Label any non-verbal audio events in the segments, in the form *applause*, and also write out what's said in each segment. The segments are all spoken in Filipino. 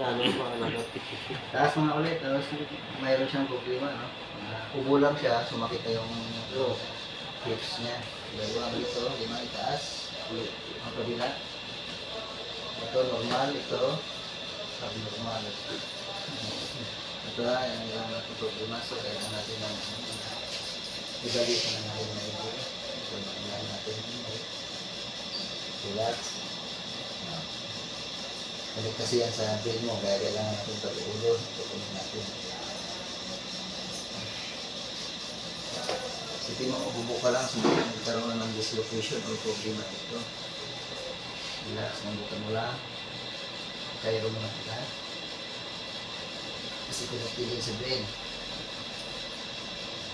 Yung mga nagapit? *laughs* Taas mga ulit, tapos mayroon siyang problema, no? Ubo lang siya, sumakit na yung hips niya. Dalawa dito, lima itaas, ang kabila. Ito normal, ito sabi normal. Ito na, yung yung natin problema, so kaya natin ang ibalikan na natin na ito. So, bakilala natin. Relax. Balik kasi yan sa brain mo, kaya kailangan natin pag-ulo, tutunin natin. Isipin mo, ububo ka lang, sumunod nagkaroon na ng dislocation o problema ito. Relax, mambukan mo lang. Kaya mo na kita. Kasi pinagpili sa brain.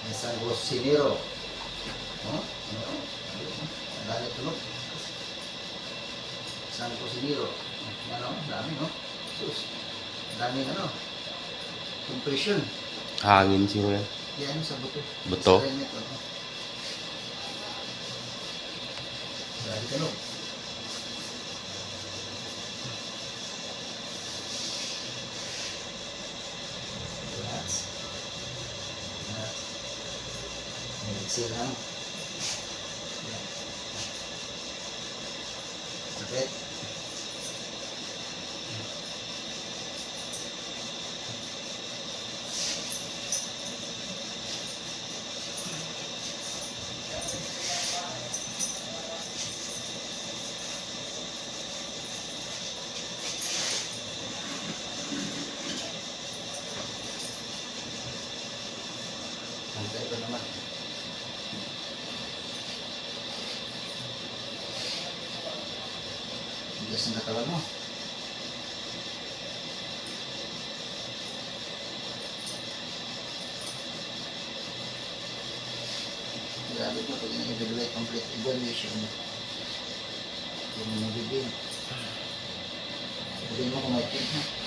Nasaan ko si Nero? Oh, ano? Ang dami tulog. Saan ko si Nero? Ano? Dami, no? Sus. Dami, ano? Compression. Hangin siguro yan. Yan sa buto. Buto? Sa helmet, ano? Grabe ka, no? Relax. Relax. Exhale lang. Yan. Sakit. Hanggang ito naman. Bigas ang katawan mo. Grabe ko pag in-evaluate complete evaluation. Yung mga bibig. Sabihin mo kung may ha.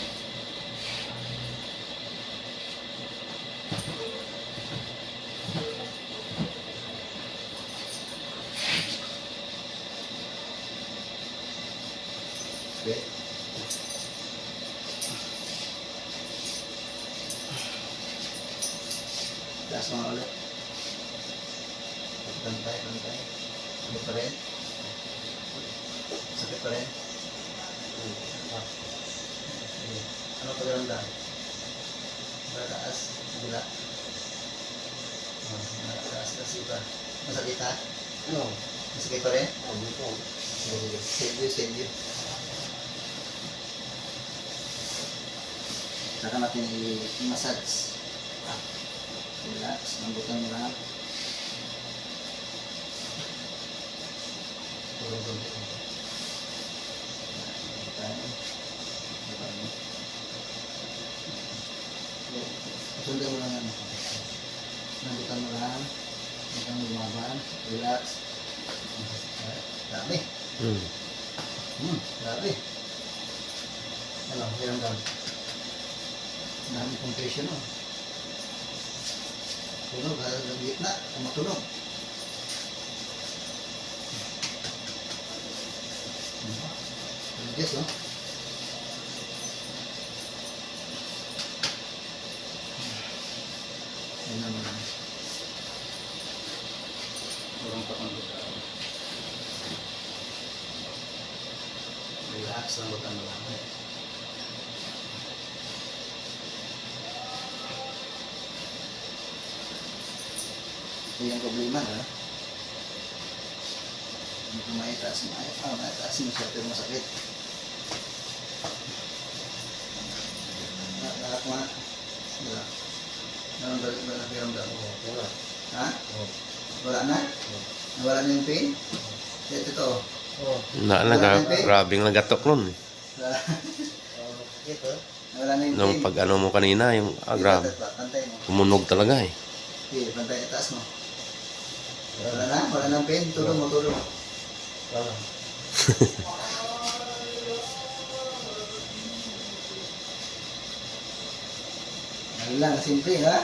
Okay. Taas mga ulit. Pantay, pantay. Ano pa rin? Sakit pa rin? Ah. Ano pa rin Mataas, gula. Oh, mataas kasi pa. Masakit ha? Oo. Masakit pa rin? Sige, save you, save you. Saka natin i-massage. Relax, lambutan mo mo. Sundan mo lang yan. Lambutan mo lang. Huwag kang lumaban. Relax. Dami. Hmm. Hmm, grabe. Ano, hirang dami. Dami compression no. Tunog, halos ng gitna, tumatunog. Hmm. Yes, no? Yan naman. Walang pakambutan. Relax lang, huwag kang malamay. Ito yung problema, ha? Hindi ko maitaas mo. Ay, ah, maitaas mo siya, pero masakit. Na- Lahat mo, ha? Wala. Meron ba na piramdam? Oo, wala. Ha? Oo. Wala na? Nawala na yung pain? Ito to. Oo. Na, grabing nagatok nun. Wala. Oo, Ito. Nawala na yung. Nung pag ano mo kanina, yung ah, grabe. Mo. Tumunog talaga eh. Okay, pantay itaas mo. Wala na, wala ng pen. Tulong mo, tulong. Wala. Wala *laughs* ano lang, simple ha.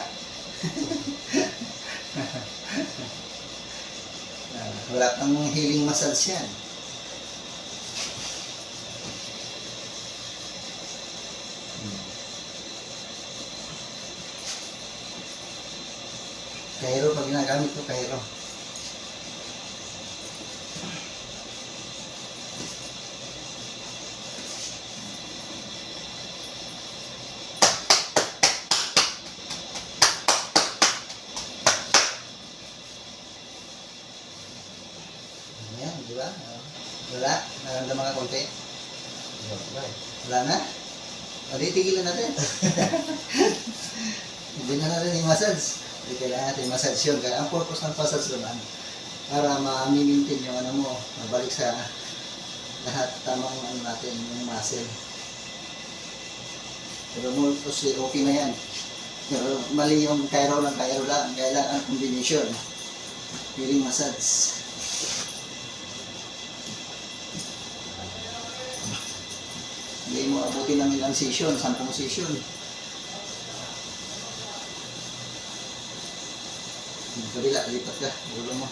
*laughs* wala kang healing massage yan. Hmm. Cairo pag ginagamit ko, Cairo. Di ba? Wala? Nararamdaman ka konti? Wala eh. Wala na? O di, tigilan natin. *laughs* Hindi na natin yung massage. Hindi kailangan natin massage yun. Kaya ang purpose ng massage naman, para ma-maintain yung ano mo, mabalik sa lahat tamang ano natin, yung muscle. Pero mostly okay na yan. Pero mali yung Cairo lang, Cairo lang. Kailangan ang combination. Healing massage. Hindi mo abutin ng ilang session, sampung session. Kabila, lipat ka, ulo mo.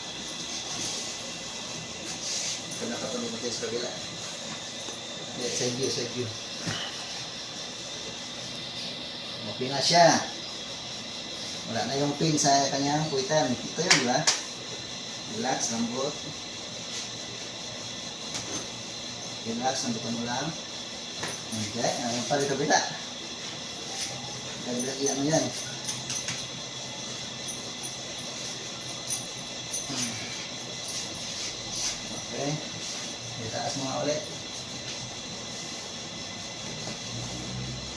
Ikaw nakatulog mo tayo sa kabila. Yeah, side view, side view. Okay na siya. Wala na yung pin sa kanyang kuitan. Ito yun, di ba? Relax, lambot. Relax, lambutan mo lang. Okay, ayun pa rin kabila. Kabila iyan mo yan. Okay. Itaas mo nga ulit.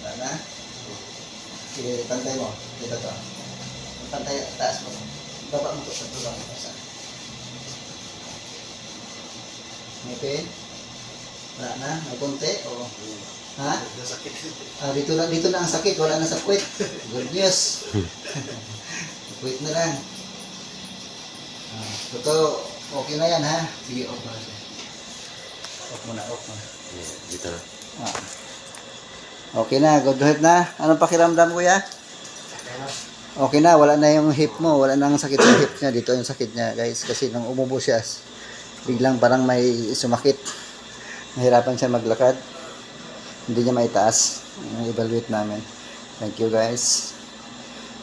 Wala na. Sige, pantay mo. Dito to. Pantay, taas mo. Baba mo to sa tulong. Isa. May pin? Wala na? May konti? O... Ha? Ah, dito lang dito lang ang sakit, wala na sa puwet. Good news. *laughs* puwet na lang. Ah, totoo, okay na yan ha. Sige, off na siya. Off mo na, off mo na. Yeah, dito na. Ah. Okay na, good health na. Anong pakiramdam kuya? Okay na, wala na yung hip mo, wala nang sakit yung hip niya. Dito yung sakit niya, guys. Kasi nung umubo siya, biglang parang may sumakit. Nahirapan siya maglakad. Hindi niya maitaas. I-evaluate namin. Thank you guys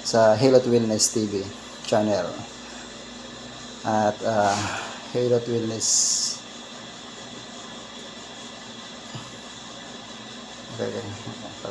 sa Helot Wellness TV channel. At uh, Helot Wellness Okay, okay.